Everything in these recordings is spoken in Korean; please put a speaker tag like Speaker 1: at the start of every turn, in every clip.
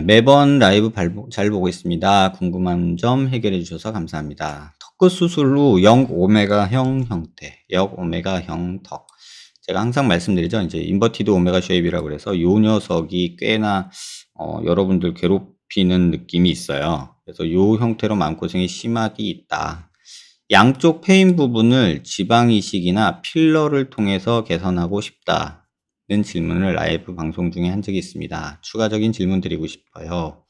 Speaker 1: 네, 매번 라이브 발- 잘 보고 있습니다. 궁금한 점 해결해 주셔서 감사합니다. 턱끝 수술 후 0오메가형 형태, 역오메가형 턱. 제가 항상 말씀드리죠. 이제 인버티드 오메가 쉐입이라고 그래서 요 녀석이 꽤나 어, 여러분들 괴롭히는 느낌이 있어요. 그래서 요 형태로 마음고생이 심하게 있다. 양쪽 페인 부분을 지방 이식이나 필러를 통해서 개선하고 싶다. 는 질문을 라이브 방송 중에 한 적이 있습니다. 추가적인 질문 드리고 싶어요.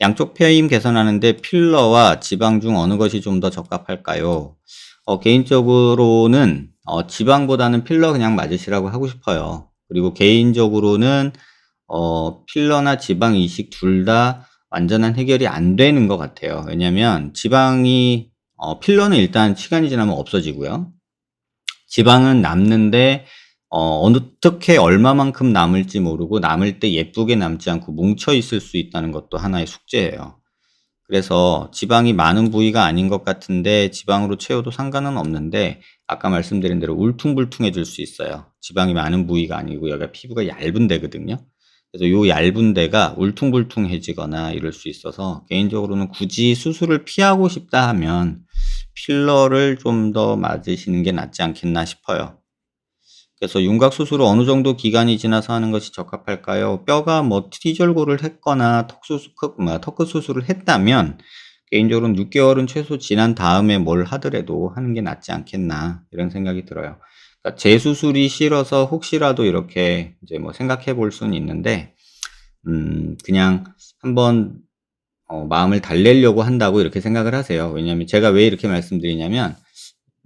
Speaker 1: 양쪽 페임 개선하는데 필러와 지방 중 어느 것이 좀 더 적합할까요? 어, 개인적으로는 어, 지방보다는 필러 그냥 맞으시라고 하고 싶어요. 그리고 개인적으로는 어, 필러나 지방 이식 둘 다 완전한 해결이 안 되는 것 같아요. 왜냐면 지방이 어, 필러는 일단 시간이 지나면 없어지고요. 지방은 남는데 어, 어떻게 얼마만큼 남을지 모르고 남을 때 예쁘게 남지 않고 뭉쳐 있을 수 있다는 것도 하나의 숙제예요. 그래서 지방이 많은 부위가 아닌 것 같은데 지방으로 채워도 상관은 없는데 아까 말씀드린 대로 울퉁불퉁해질 수 있어요. 지방이 많은 부위가 아니고 여기가 피부가 얇은 데거든요. 그래서 요 얇은 데가 울퉁불퉁해지거나 이럴 수 있어서 개인적으로는 굳이 수술을 피하고 싶다 하면 필러를 좀 더 맞으시는 게 낫지 않겠나 싶어요. 그래서 윤곽 수술을 어느 정도 기간이 지나서 하는 것이 적합할까요? 뼈가 뭐 트리절골을 했거나 턱 수술, 뭐 턱끝 수술을 했다면 개인적으로는 6개월은 최소 지난 다음에 뭘 하더라도 하는 게 낫지 않겠나 이런 생각이 들어요. 그러니까 재수술이 싫어서 혹시라도 이렇게 이제 뭐 생각해 볼 수는 있는데 음 그냥 한번 어, 마음을 달래려고 한다고 이렇게 생각을 하세요. 왜냐하면 제가 왜 이렇게 말씀드리냐면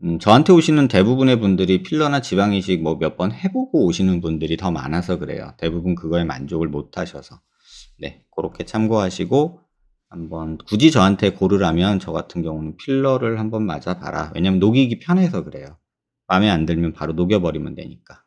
Speaker 1: 음, 저한테 오시는 대부분의 분들이 필러나 지방 이식 뭐 몇 번 해보고 오시는 분들이 더 많아서 그래요. 대부분 그거에 만족을 못 하셔서. 네, 그렇게 참고하시고 한번 굳이 저한테 고르라면 저 같은 경우는 필러를 한번 맞아봐라. 왜냐면 녹이기 편해서 그래요. 마음에 안 들면 바로 녹여버리면 되니까.